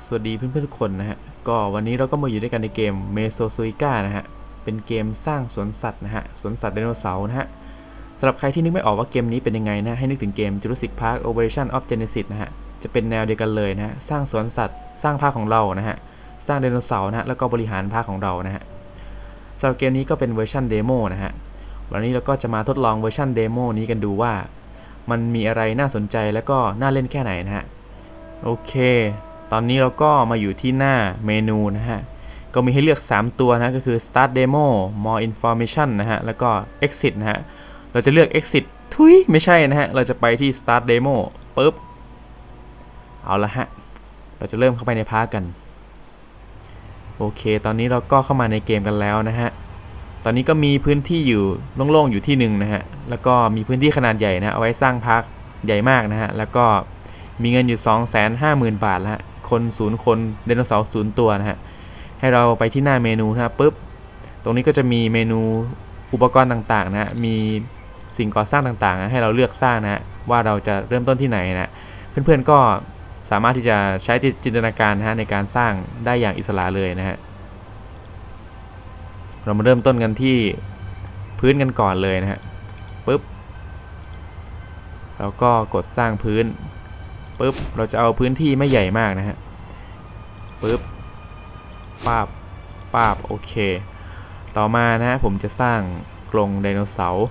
สวัสดีเพื่อนๆทุกคนนะฮะ ก็วันนี้เราก็มาอยู่ด้วยกันในเกม m e s o z o i c a นะฮะ เป็นเกมสร้างสวนสัตว์นะฮะ สวนสัตว์ไดโนเสาร์นะฮะสำหรับใครที่นึกไม่ออกว่าเกมนี้เป็นยังไงนะ ให้นึกถึงเกม Jurassic Park Operation of Genesis นะฮะ จะเป็นแนวเดียวกันเลยนะฮะ สร้างสวนสัตว์ สร้างภาคของเรานะฮะ สร้างไดโนเสาร์นะฮะ แล้วก็บริหารภาคของเรานะฮะสำหรับเกมนี้ก็เป็นเวอร์ชันเดโมนะฮะ วันนี้เราก็จะมาทดลองเวอร์ชันเดโมนี้กันดูว่า มันมีอะไรน่าสนใจแล้วก็น่าเล่นแค่ไหนนะฮะ โอเค ตอนนี้เราก็มาอยู่ที่หน้าเมนูนะฮะ ก็มีให้เลือก 3 ตัวนะ ก็คือ start demo more information นะฮะ แล้วก็ exit นะฮะ เราจะเลือก exit ทุยไม่ใช่นะฮะ เราจะไปที่ start demo ปุ๊บ เอาละฮะ เราจะเริ่มเข้าไปในพาร์กัน โอเค ตอนนี้เราก็เข้ามาในเกมกันแล้วนะฮะ ตอนนี้ก็มีพื้นที่อยู่โล่งๆอยู่ที่หนึ่งนะฮะ แล้วก็มีพื้นที่ขนาดใหญ่นะ เอาไว้สร้างพาร์คใหญ่มากนะฮะ แล้วก็มีเงินอยู่ 2 5 0 0 0 0 บาทแล้ว คนศูนย์คนไดโนเสาร์ศูนย์ตัวนะฮะให้เราไปที่หน้าเมนูนะฮะปุ๊บตรงนี้ก็จะมีเมนูอุปกรณ์ต่างๆนะฮะมีสิ่งก่อสร้างต่างๆนะให้เราเลือกสร้างนะฮะว่าเราจะเริ่มต้นที่ไหนนะเพื่อนๆก็สามารถที่จะใช้จินตนาการนะฮะในการสร้างได้อย่างอิสระเลยนะฮะเรามาเริ่มต้นกันที่พื้นกันก่อนเลยนะฮะปุ๊บแล้วก็กดสร้างพื้นปุ๊บเราจะเอาพื้นที่ไม่ใหญ่มากนะฮะ ปุ๊บป้าบป้าบโอเค ต่อมานะฮะผมจะสร้างกรงไดโนเสาร์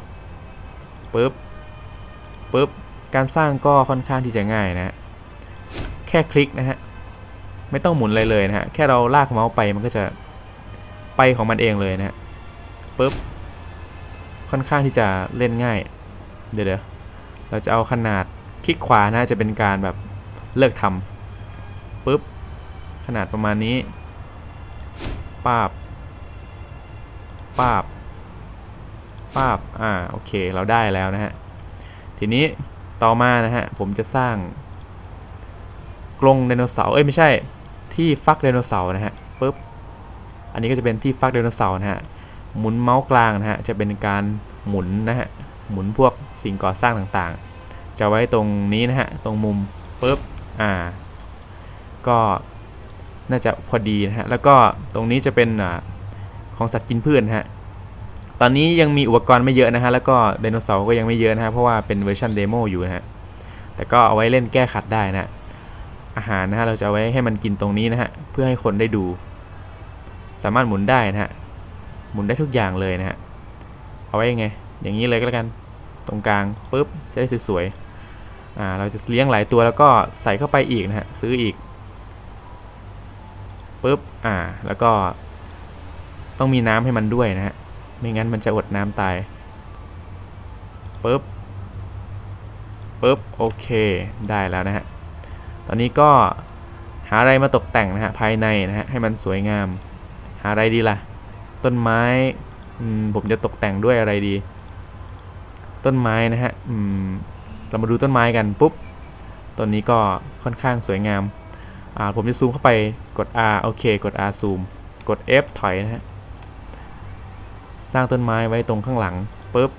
ปุ๊บปุ๊บการสร้างก็ค่อนข้างที่จะง่ายนะฮะแค่คลิกนะฮะไม่ต้องหมุนอะไรเลยนะฮะแค่เราลากเมาส์ไปมันก็จะไปของมันเองเลยนะฮะปุ๊บค่อนข้างที่จะเล่นง่ายเดี๋ยวเดี๋ยวเราจะเอาขนาดคลิกขวานะจะเป็นการแบบเลิกทำ นาดประมาณนี้ป้าบป้าบป้าบอ่าโอเคเราได้แล้วนะฮะทีนี้ต่อมานะฮะผมจะสร้างกรงไดโนเสาร์เอ้ยไม่ใช่ที่ฟักไดโนเสาร์นะฮะปุ๊บอันนี้ก็จะเป็นที่ฟักไดโนเสาร์นะฮะหมุนเมาส์กลางนะฮะจะเป็นการหมุนนะฮะหมุนพวกสิ่งก่อสร้างต่างๆ จะไว้ตรงนี้นะฮะตรงมุมปุ๊บอ่าก็ น่าจะพอดีนะฮะ แล้วก็ตรงนี้จะเป็นอของสัตว์กินพืชนะฮะ ตอนนี้ยังมีอุปกรณ์ไม่เยอะนะฮะ แล้วก็ไดโนเสาร์ก็ยังไม่เยอะนะฮะ เพราะว่าเป็นเวอร์ชันเดโมอยู่นะฮะ แต่ก็เอาไว้เล่นแก้ขัดได้นะฮะอาหารนะฮะ เราจะเอาไว้ให้มันกินตรงนี้นะฮะ เพื่อให้คนได้ดู สามารถหมุนได้นะฮะ หมุนได้ทุกอย่างเลยนะฮะ เอาไว้ยังไง อย่างนี้เลยก็แล้วกัน ตรงกลางปุ๊บ จะได้สวยๆ อ่า เราจะเลี้ยงหลายตัวแล้วก็ใส่เข้าไปอีกนะฮะ ซื้ออีก ปุ๊บอ่า แล้วก็ ต้องมีน้ำให้มันด้วยนะฮะไม่งั้นมันจะอดน้ำตายปุ๊บปุ๊บโอเคได้แล้วนะฮะตอนนี้ก็หาอะไรมาตกแต่งนะฮะภายในนะฮะให้มันสวยงาม หาอะไรดีล่ะ ต้นไม้อืมผมจะตกแต่งด้วยอะไรดี ต้นไม้นะฮะอืมเรามาดูต้นไม้กันปุ๊บต้นนี้ก็ค่อนข้างสวยงาม อ่าผมจะซูมเข้าไปกด R โอเค กด R ซูม กด F ถอยนะฮะ สร้างต้นไม้ไว้ตรงข้างหลังปุ๊บ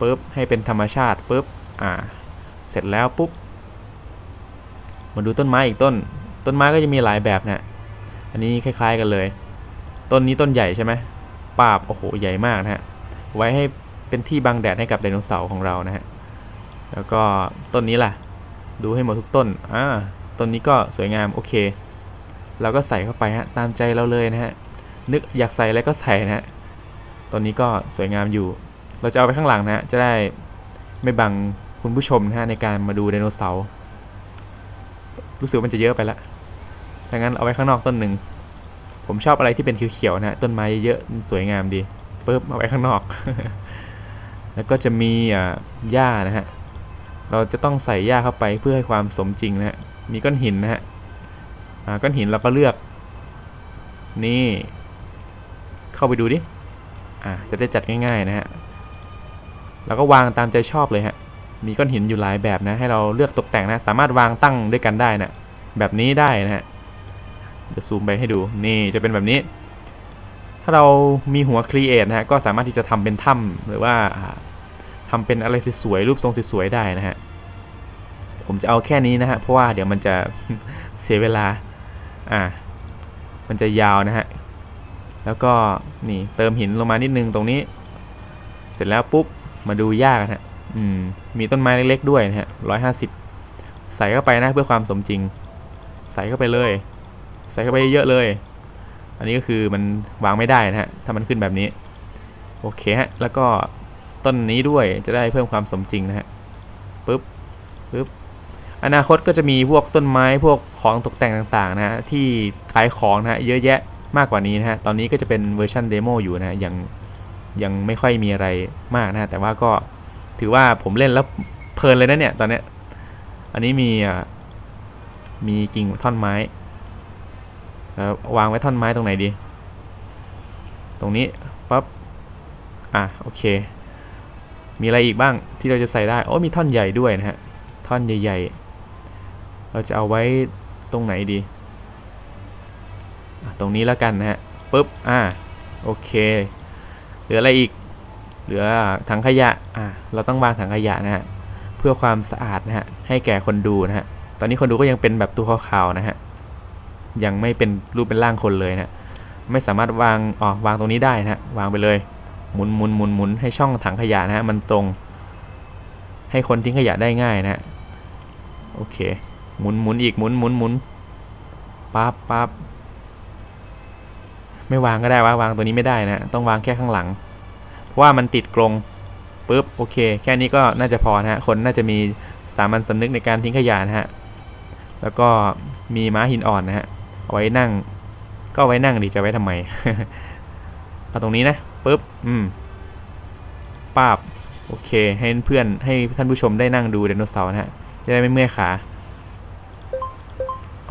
ปุ๊บ ให้เป็นธรรมชาติปุ๊บ อ่า เสร็จแล้วปุ๊บ มาดูต้นไม้อีกต้น ต้นไม้ก็จะมีหลายแบบนะอันนี้คล้าย ๆกันเลย ต้นนี้ต้นใหญ่ใช่ไหมปาบ โอ้โห ใหญ่มากนะฮะ ไว้ให้เป็นที่บังแดดให้กับไดโนเสาร์ของเรานะฮะ แล้วก็ต้นนี้ล่ะ ดูให้หมดทุกต้น อ่า ต้นนี้ก็สวยงามโอเคเราก็ใส่เข้าไปฮะตามใจเราเลยนะฮะนึกอยากใส่อะไรก็ใส่นะฮะต้นนี้ก็สวยงามอยู่ เราจะเอาไปข้างหลังนะฮะจะได้ไม่บังคุณผู้ชมนะฮะในการมาดูไดโนเสาร์รู้สึกมันจะเยอะไปละดังนั้นเอาไว้ข้างนอกต้นหนึ่งผมชอบอะไรที่เป็นเขียวๆนะฮะต้นไม้เยอะๆสวยงามดีปึ๊บเอาไว้ข้างนอก แล้วก็จะมีอ่าหญ้านะฮะเราจะต้องใส่หญ้าเข้าไปเพื่อให้ความสมจริงนะฮะ มีก้อนหินนะฮะก้อนหินเราก็เลือก นี่ เข้าไปดูดิจะได้จัดง่ายๆนะฮะแล้วก็วางตามใจชอบเลยฮะ มีก้อนหินอยู่หลายแบบนะ ให้เราเลือกตกแต่งนะ สามารถวางตั้งด้วยกันได้นะ แบบนี้ได้นะฮะเดี๋ยวซูมไปให้ดู นี่จะเป็นแบบนี้ ถ้าเรามีหัวครีเอทนะฮะ ก็สามารถที่จะทำเป็นถ้ำหรือว่าทำเป็นอะไรสวยๆ รูปทรงสวยๆ ได้นะฮะ ผมจะเอาแค่นี้นะฮะ เพราะว่าเดี๋ยวมันจะเสียเวลา อ่า มันจะยาวนะฮะ แล้วก็นี่เติมหินลงมานิดนึงตรงนี้ เสร็จแล้วปุ๊บมาดูหญ้ากันฮะ อืม มีต้นไม้เล็กๆด้วยนะฮะร้อยห้าสิบใส่เข้าไปนะเพื่อความสมจริง ใส่เข้าไปเลย ใส่เข้าไปเยอะเลย อันนี้ก็คือมันวางไม่ได้นะฮะ ถ้ามันขึ้นแบบนี้ โอเคฮะ แล้วก็ต้นนี้ด้วยจะได้เพิ่มความสมจริงนะฮะ ปึ๊บ ปึ๊บ อนาคตก็จะมีพวกต้นไม้พวกของตกแต่งต่างๆนะฮะที่ขายของนะฮะเยอะแยะมากกว่านี้นะฮะตอนนี้ก็จะเป็นเวอร์ชันเดโมอยู่นะยังยังไม่ค่อยมีอะไรมากนะแต่ว่าก็ถือว่าผมเล่นแล้วเพลินเลยนะเนี่ยตอนเนี้ยอันนี้มีมีกิ่งท่อนไม้แล้ววางไว้ท่อนไม้ตรงไหนดี ตรงนี้ปั๊บอะโอเค มีอะไรอีกบ้างที่เราจะใส่ได้โอ้มีท่อนใหญ่ด้วยนะฮะท่อนใหญ่ๆ เราจะเอาไว้ตรงไหนดี ตรงนี้แล้วกันนะฮะปุ๊บ อ่า โอเค เหลืออะไรอีก เหลือถังขยะ อ่า เราต้องวางถังขยะนะฮะ เพื่อความสะอาดนะฮะ ให้แก่คนดูนะฮะ ตอนนี้คนดูก็ยังเป็นแบบตัวขาวๆนะฮะ ยังไม่เป็นรูปเป็นร่างคนเลยนะ ไม่สามารถวาง อ๋อ วางตรงนี้ได้นะฮะ วางไปเลย หมุนหมุนหมุนหมุนให้ช่องถังขยะนะฮะ มันตรง ให้คนทิ้งขยะได้ง่ายนะฮะ โอเค หมุนหมุนอีกหมุนหมุนหมุนปั๊บปั๊บไม่วางก็ได้ว่าวางตัวนี้ไม่ได้นะ ต้องวางแค่ข้างหลัง เพราะว่ามันติดกรงปุ๊บโอเค แค่นี้ก็น่าจะพอนะฮะ คนน่าจะมีสามัญสำนึกในการทิ้งขยะนะฮะ แล้วก็มีม้าหินอ่อนนะฮะเอาไว้นั่ง ก็ไว้นั่งดิจะไว้ทำไมเอาตรงนี้นะปุ๊บอืมป้าบโอเค ให้เพื่อนให้ท่านผู้ชมได้นั่งดูไดโนเสาร์นะฮะจะได้ไม่เมื่อยขา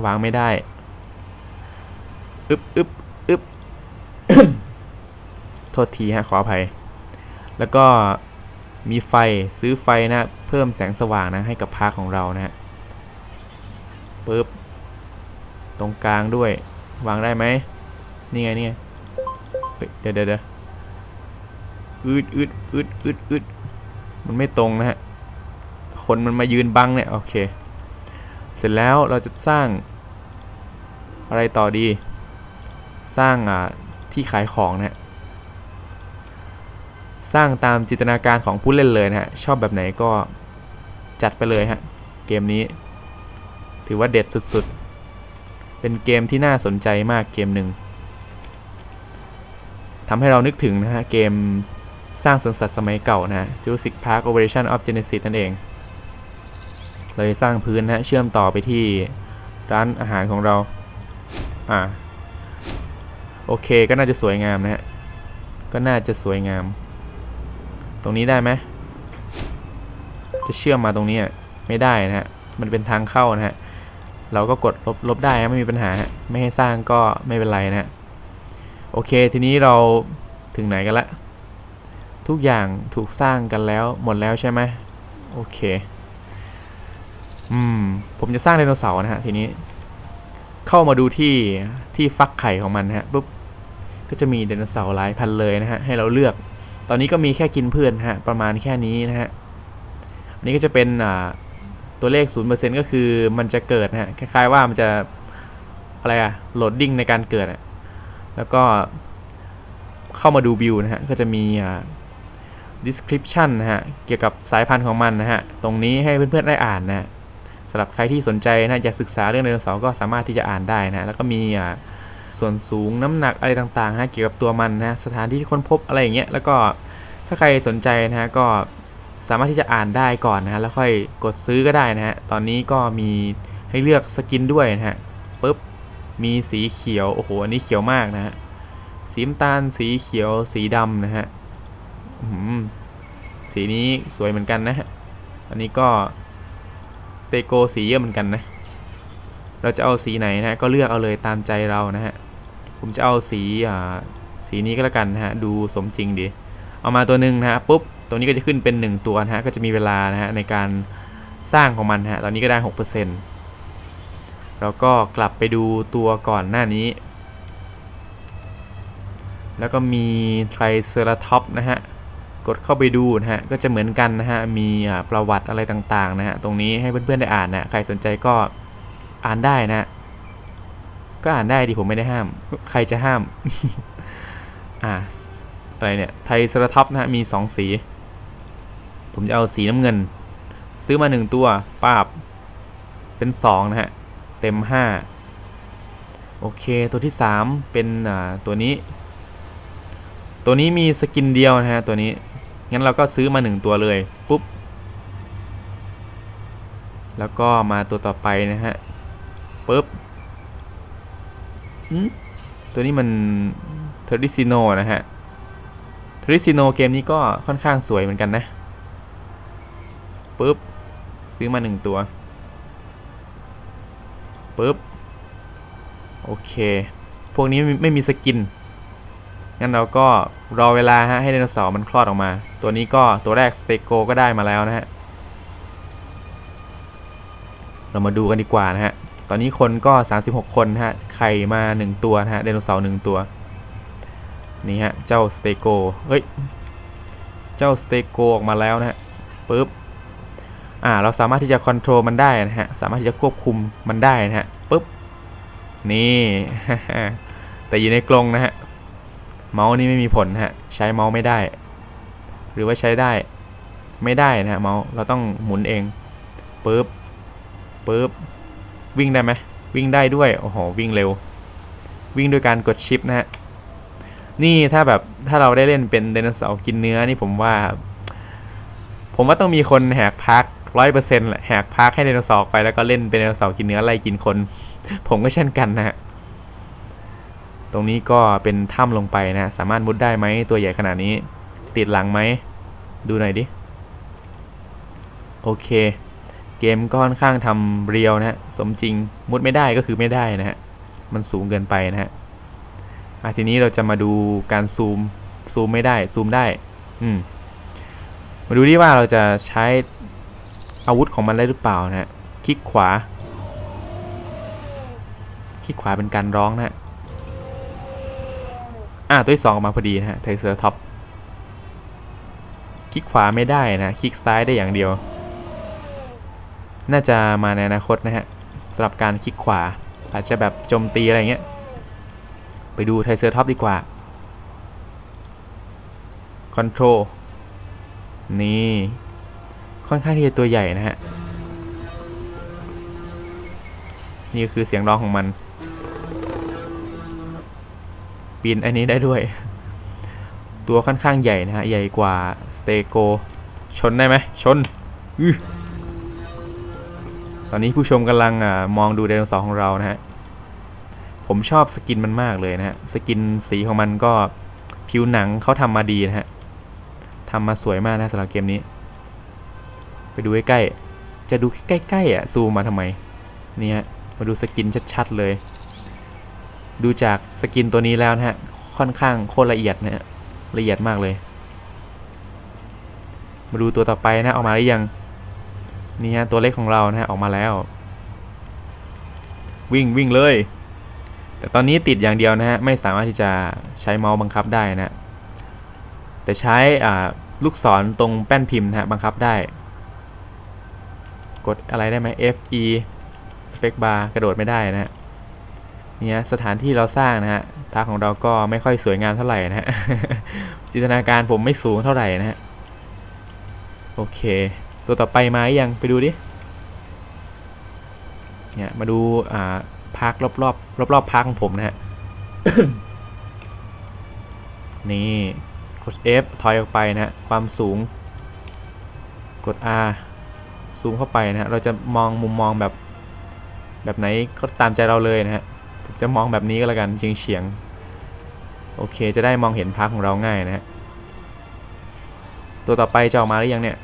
วางไม่ได้อึบอึบอึบโทษทีฮะขออภัย แล้วก็มีไฟซื้อไฟนะเพิ่มแสงสว่างนะให้กับพาร์ของเรานะฮะปึ๊บตรงกลางด้วย วางได้ไหมนี่ไงนี่ไงเดี๋ยวเดี๋ยวเดี๋ยวอืดอืดอืดอืดอืดมันไม่ตรงนะฮะคนมันมายืนบังเนี่ย โอเค เสร็จแล้วเราจะสร้างอะไรต่อดี สร้างที่ขายของนะฮะสร้างตามจินตนาการของผู้เล่นเลยนะฮะ ชอบแบบไหนก็จัดไปเลยฮะ เกมนี้ ถือว่าเด็ดสุดๆ เป็นเกมที่น่าสนใจมากเกมหนึ่งทำให้เรานึกถึงนะฮะ เกมสร้างสวนสัตว์สมัยเก่านะฮะ Jurassic Park Operation of Genesis นั่นเอง เลยสร้างพื้นนะฮะเชื่อมต่อไปที่ร้านอาหารของเรา อ่า โอเคก็น่าจะสวยงามนะฮะ ก็น่าจะสวยงาม ตรงนี้ได้ไหม จะเชื่อมมาตรงนี้ไม่ได้นะฮะ มันเป็นทางเข้านะฮะ เราก็กดลบลบได้ฮะไม่มีปัญหา ไม่ให้สร้างก็ไม่เป็นไรนะฮะ โอเคทีนี้เราถึงไหนกันละ ทุกอย่างถูกสร้างกันแล้วหมดแล้วใช่ไหมโอเค อืม ผมจะสร้างไดโนเสาร์นะฮะทีนี้ เข้ามาดูที่ที่ฟักไข่ของมันนะฮะปุ๊บก็จะมีไดโนเสาร์หลายพันเลยนะฮะให้เราเลือก ตอนนี้ก็มีแค่กินเพื่อนฮะประมาณแค่นี้นะฮะอันนี้ก็จะเป็นอ่าตัวเลข 0%ก็คือมันจะเกิดนะฮะคล้ายๆว่ามันจะอะไรอะโหลดดิ้งในการเกิดอะแล้วก็เข้ามาดูบิวนะฮะ ก็จะมีอ่า description นะฮะ เกี่ยวกับสายพันธุ์ของมันนะฮะ ตรงนี้ให้เพื่อนๆได้อ่านนะฮะ สำหรับใครที่สนใจนะอยากศึกษาเรื่องไดโนเสาร์ก็สามารถที่จะอ่านได้นะแล้วก็มีอ่าส่วนสูงน้ำหนักอะไรต่างๆฮะเกี่ยวกับตัวมันนะสถานที่ที่ค้นพบอะไรอย่างเงี้ยแล้วก็ถ้าใครสนใจนะฮะก็สามารถที่จะอ่านได้ก่อนนะฮะแล้วค่อยกดซื้อก็ได้นะฮะตอนนี้ก็มีให้เลือกสกินด้วยนะฮะปุ๊บมีสีเขียวโอ้โหอันนี้เขียวมากนะฮะสีน้ำตาลสีเขียวสีดำนะฮะอื้อหือสีนี้สวยเหมือนกันนะฮะอันนี้ก็ เตโกสีเยอะเหมือนกันนะ เราจะเอาสีไหนนะก็เลือกเอาเลยตามใจเรานะฮะ ผมจะเอาสีอ่าสีนี้ก็แล้วกันนะฮะ ดูสมจริงดี เอามาตัวหนึ่งนะฮะปุ๊บตรงนี้ก็จะขึ้นเป็น 1 ตัวนะฮะ ก็จะมีเวลานะฮะในการสร้างของมันฮะ ตอนนี้ก็ได้ 6%แล้วก็กลับไปดูตัวก่อนหน้านี้ แล้วก็มีไทรเซราท็อปนะฮะ กดเข้าไปดูนะฮะก็จะเหมือนกันนะฮะมีประวัติอะไรต่างๆนะฮะตรงนี้ให้เพื่อนๆได้อ่านนะใครสนใจก็อ่านได้นะก็อ่านได้ดิผมไม่ได้ห้าม ใครจะห้าม อ่าอะไรเนี่ยไทยสระท็อปนะฮะมี2สี ผมจะเอาสีน้ำเงิน ซื้อมา 1 ตัวป้าบ เป็น 2 นะฮะ เต็ม 5 โอเคตัวที่ 3 เป็นอ่าตัวนี้ ตัวนี้มีสกินเดียวนะฮะ ตัวนี้ งั้นเราก็ซื้อมา 1 ตัวเลยปุ๊บ แล้วก็มาตัวต่อไปนะฮะปุ๊บอืมตัวนี้มันเทอริซิโนนะฮะเทอริซิโนเกมนี้ก็ค่อนข้างสวยเหมือนกันนะปุ๊บซื้อมา 1 ตัวปุ๊บโอเค พวกนี้ไม่มีสกิน งั้นเราก็รอเวลาฮะให้ไดโนเสาร์มันคลอดออกมา ตัวนี้ก็ตัวแรกสเตโกก็ได้มาแล้วนะฮะ เรามาดูกันดีกว่านะฮะ ตอนนี้คนก็ 36 คนนะฮะ ไข่มา 1 ตัวนะฮะไดโนเสาร์1ตัว นี่ฮะ เจ้าสเตโกเฮ้ย เจ้าสเตโกออกมาแล้วนะฮะปึ๊บ อ่า เราสามารถที่จะค o n t r o l มันได้นะฮะ สามารถที่จะควบคุมมันได้นะฮะปึ๊บ นี่ แต่อยู่ในกรงนะฮะ เมาส์นี่ไม่มีผลนะฮะ ใช้เมาส์ไม่ได้ หรือว่าใช้ได้ ไม่ได้นะฮะเมาส์เราต้องหมุนเองปึ๊บปึ๊บวิ่งได้ไหมวิ่งได้ด้วย โอ้โห วิ่งเร็ว วิ่งด้วยการกดชิปนะฮะ นี่ถ้าแบบถ้าเราได้เล่นเป็นไดโนเสาร์กินเนื้อนี่ผมว่า ผมว่าต้องมีคนแหกพักร้อยเปอร์เซ็นต์แหละแหกพักให้ไดโนเสาร์ไปแล้วก็เล่นเป็นไดโนเสาร์กินเนื้อไล่กินคน ผมก็เช่นกันนะฮะ ตรงนี้ก็เป็นถ้ำลงไปนะ สามารถมุดได้ไหมตัวใหญ่ขนาดนี้ ติดหลังไหม ดูหน่อยดิ โอเค เกมก็ค่อนข้างทำเรียวนะฮะ สมจริง มุดไม่ได้ก็คือไม่ได้นะฮะ มันสูงเกินไปนะฮะอะทีนี้เราจะมาดูการซูม ซูมไม่ได้ ซูมได้ อืม มาดูดิว่าเราจะใช้อาวุธของมันได้หรือเปล่านะฮะ คลิกขวา คลิกขวาเป็นการร้องนะฮะ อ่าตัวที่สองออกมาพอดีนะฮะไทเซอร์ท็อปคลิกขวาไม่ได้นะ คลิกซ้ายได้อย่างเดียว น่าจะมาในอนาคตนะฮะสำหรับการคลิกขวา อาจจะแบบโจมตีอะไรเงี้ย ไปดูไทเซอร์ท็อปดีกว่าคอนโทรลนี่ค่อนข้างที่จะตัวใหญ่นะฮะ นี่ก็คือเสียงร้องของมัน ปีนอันนี้ได้ด้วย ตัวค่อนข้างใหญ่นะฮะ ใหญ่กว่าสเตโก ชนได้ไหม ชนอตอนนี้ผู้ชมกำลังอมองดูไดโนเสาร์ของเรานะฮะ ผมชอบสกินมันมากเลยนะฮะ สกินสีของมันก็ผิวหนังเขาทำมาดีนะฮะทำมาสวยมากนะสำหรับเกมนี้ ไปดูใกล้ๆจะดูใกล้ๆอะซูมมาทำไมเนี่ยมาดูสกินชัดๆเลย ดูจากสกินตัวนี้แล้วนะฮะ ค่อนข้างโคตรละเอียดนะฮะ ละเอียดมากเลย มาดูตัวต่อไปนะ ออกมาหรือยัง นี่ฮะ ตัวเล็กของเรานะฮะ ออกมาแล้ว วิ่งวิ่งเลย แต่ตอนนี้ติดอย่างเดียวนะฮะ ไม่สามารถที่จะใช้เมาส์บังคับได้นะฮะแต่ใช้อ่าลูกศรตรงแป้นพิมพ์นะฮะ บังคับได้ กดอะไรได้ไหม F E สเปคบาร์กระโดดไม่ได้นะฮะ เนี่ยสถานที่เราสร้างนะฮะพาของเราก็ไม่ค่อยสวยงามเท่าไหร่นะฮะจินตนาการผมไม่สูงเท่าไหร่นะฮะโอเค ตัวต่อไปมาหรือยังไปดูดิเนี่ยมาดูอ่าพาร์ครอบรอบรอบรอบพาร์คของผมนะฮะนี่กด F ถอยออกไปนะฮะความสูง กด R ซูมเข้าไปนะฮะเราจะมองมุมมองแบบ แบบไหนก็ตามใจเราเลยนะฮะ จะมองแบบนี้ก็แล้วกันเฉียงเฉียงๆโอเค จะได้มองเห็นพาร์คของเราง่ายนะฮะ ตัวต่อไปจะออกมาหรือยังเนี่ย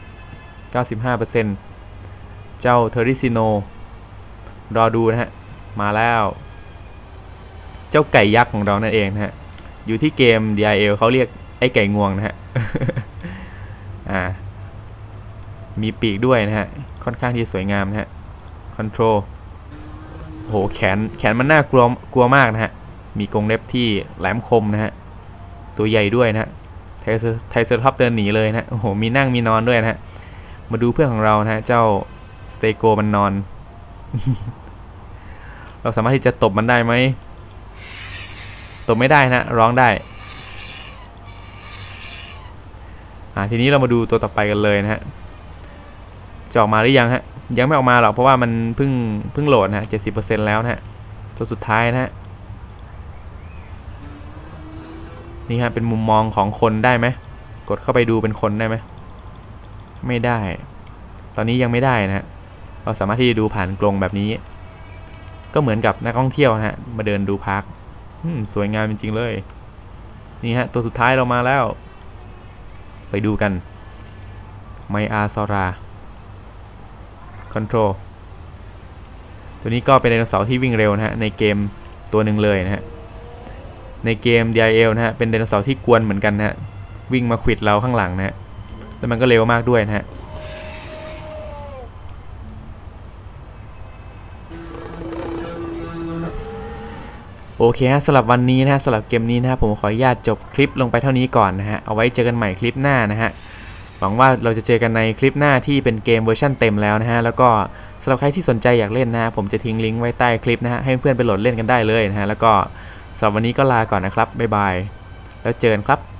95%เจ้าเทอริซิโน รอดูนะฮะ มาแล้ว เจ้าไก่ยักษ์ของเรานั่นเองนะฮะ อยู่ที่เกม DIL เขาเรียกไอ้ไก่งวงนะฮะ อ่า มีปีกด้วยนะฮะ ค่อนข้างที่สวยงามนะฮะ คอนโทรล โหแขนแขนมันน่ากลัวกลัวมากนะฮะ มีกรงเล็บที่แหลมคมนะฮะ ตัวใหญ่ด้วยนะฮะไทเซอร์ไทเซอร์ท็อปเดินหนีเลยนะฮะโอ้โหมีนั่งมีนอนด้วยนะฮะ มาดูเพื่อนของเรานะฮะ เจ้าสเตโกมันนอน เราสามารถที่จะตบมันได้ไหมตบไม่ได้นะร้องได้อ่าทีนี้เรามาดูตัวต่อไปกันเลยนะฮะจะออกมาหรือยังฮะ ยังไม่ออกมาหรอกเพราะว่ามันเพิ่งเพิ่งโหลดนะเจ็ดสิบเปอร์เซ็นต์แล้วนะฮะตัวสุดท้ายนะฮะนี่ฮะเป็นมุมมองของคนได้ไหมกดเข้าไปดูเป็นคนได้ไหมไม่ได้ ตอนนี้ยังไม่ได้นะฮะเราสามารถที่จะดูผ่านกรงแบบนี้ ก็เหมือนกับนักท่องเที่ยวนะฮะมาเดินดูพาร์คสวยงามจริง ๆ เลย นี่ฮะ ตัวสุดท้ายเรามาแล้ว ไปดูกัน ไมอาซอรา คอนโทรลตัวนี้ก็เป็นไดโนเสาร์ที่วิ่งเร็วนะฮะในเกมตัวหนึ่งเลยนะฮะในเกม DIL นะฮะเป็นไดโนเสาร์ที่กวนเหมือนกันนะฮะวิ่งมาขวิดเราข้างหลังนะฮะแล้วมันก็เร็วมากด้วยนะฮะโอเคฮะสำหรับวันนี้นะฮะสำหรับเกมนี้นะฮะผมขออนุญาตจบคลิปลงไปเท่านี้ก่อนนะฮะเอาไว้เจอกันใหม่คลิปหน้านะฮะ หวังว่าเราจะเจอกันในคลิปหน้าที่เป็นเกมเวอร์ชันเต็มแล้วนะฮะ แล้วก็สำหรับใครที่สนใจอยากเล่นนะฮะ ผมจะทิ้งลิงก์ไว้ใต้คลิปนะฮะ ให้เพื่อนไปโหลดเล่นกันได้เลยนะฮะ แล้วก็สำหรับวันนี้ก็ลาก่อนนะครับ บ๊ายบาย แล้วเจอกันครับ